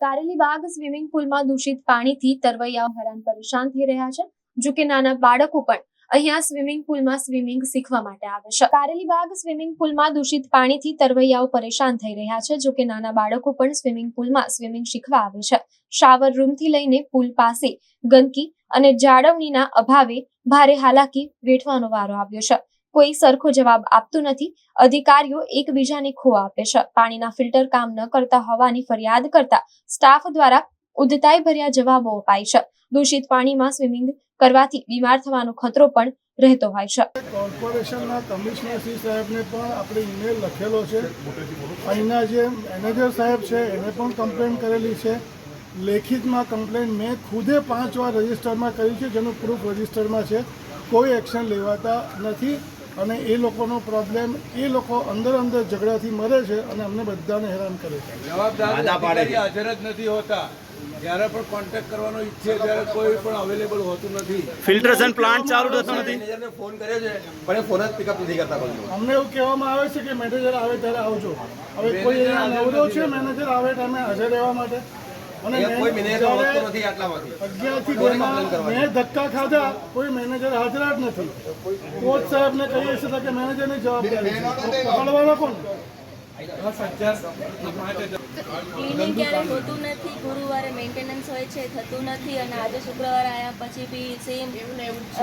Karelibaug swimming પુલમાં દૂષિત પાણીથી તરવૈયાઓ હેરાન પરેશાન થઈ રહ્યા છે, જો કે નાના બાળકો પણ અહીંયા સ્વિમિંગ પુલમાં સ્વિમિંગ શીખવા માટે આવે છે. કારેલીબાગ સ્વિમિંગ પુલમાં દૂષિત પાણીથી તરવૈયાઓ પરેશાન થઈ રહ્યા છે, જો કે નાના બાળકો પણ સ્વિમિંગ પુલમાં સ્વિમિંગ શીખવા આવે છે. શાવર રૂમથી લઈને પુલ પાસે ગંદકી અને જાળવણીના અભાવે ભારે હાલાકી વેઠવાનો વારો આવ્યો છે. કોઈ સરખો જવાબ આપતું નથી. અધિકારીઓ એકબીજાને ખો આપે છે. પાણીના ફિલ્ટર કામ ન કરતા હોવાની ફરિયાદ કરતા સ્ટાફ દ્વારા ઉદ્ધતાઈ ભર્યા જવાબો અપાય છે. દૂષિત પાણીમાં સ્વિમિંગ કરવાથી બીમાર થવાનો ખતરો પણ રહેતો હોય છે. કોર્પોરેશનના કમિશનર શ્રી સાહેબને પણ આપણે ઈમેલ લખેલો છે. અહીંના જે મેનેજર સાહેબ છે, એને પણ કમ્પ્લેન કરેલી છે. લેખિતમાં કમ્પ્લેન મેં ખુદે પાંચ વાર રજિસ્ટરમાં કરી છે, જેનું પ્રૂફ રજિસ્ટરમાં છે. કોઈ એક્શન લેવાતા નથી. અને એ લોકોનો પ્રોબ્લેમ એ લોકો અંદર અંદર ઝઘડાથી મરે છે અને અમને બધાને હેરાન કરે છે. જવાબદાર હાજર જ નથી હોતા. જ્યારે પણ કોન્ટેક્ટ કરવાનો ઈચ્છે ત્યારે કોઈ પણ અવેલેબલ હોતું નથી. ફિલ્ટ્રેશન પ્લાન્ટ ચાલુ થતો નથી. મેનેજરને ફોન કર્યો છે પણ એ ફોન જ પિકઅપ નથી કરતા કોઈ અમને એવું કહેવામાં આવે છે કે મેનેજર આવે ત્યારે આવજો. હવે કોઈ અહીંયા નવરો છે મેનેજર આવે ટાઈમે હાજર રહેવા માટે. મેં ધક્કા ખાધા કોઈ મેનેજર હાજર જ નથી. કોચ સાહેબને કહીએ છીએ કે મેનેજરની જવાબદારી પકડવાનો કોણ? ક્લિનિંગ ક્યારે હોતું નથી ગુરુવારે મેન્ટેનન્સ હોય છે થતું નથી અને આજે શુક્રવાર આવ્યા પછી બી સેમ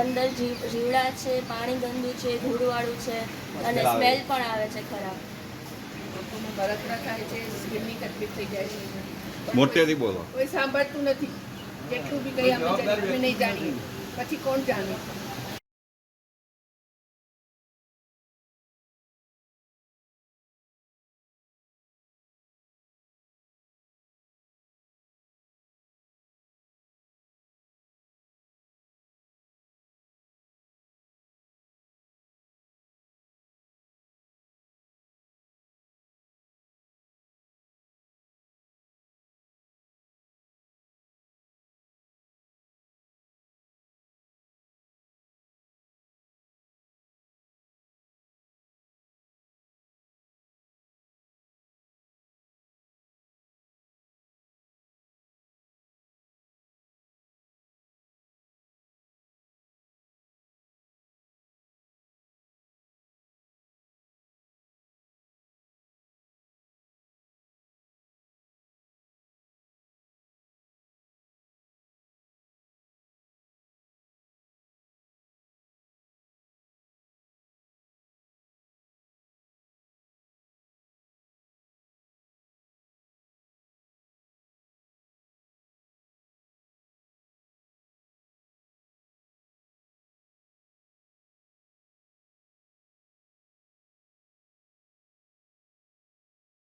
અંદર જીવ જીવડા છે પાણી ગંદુ છે ધૂળવાળું છે અને સ્મેલ પણ આવે છે ખરાબ. લોકોને બળતરા થાય છે સ્કિનની તકલીફ થઈ જાય છે. મોટેથી બોલો. કોઈ સાંભળતું નથી. કેટલું બી કહી અમે અમે નહીં જાણીએ. પછી કોણ જાણે?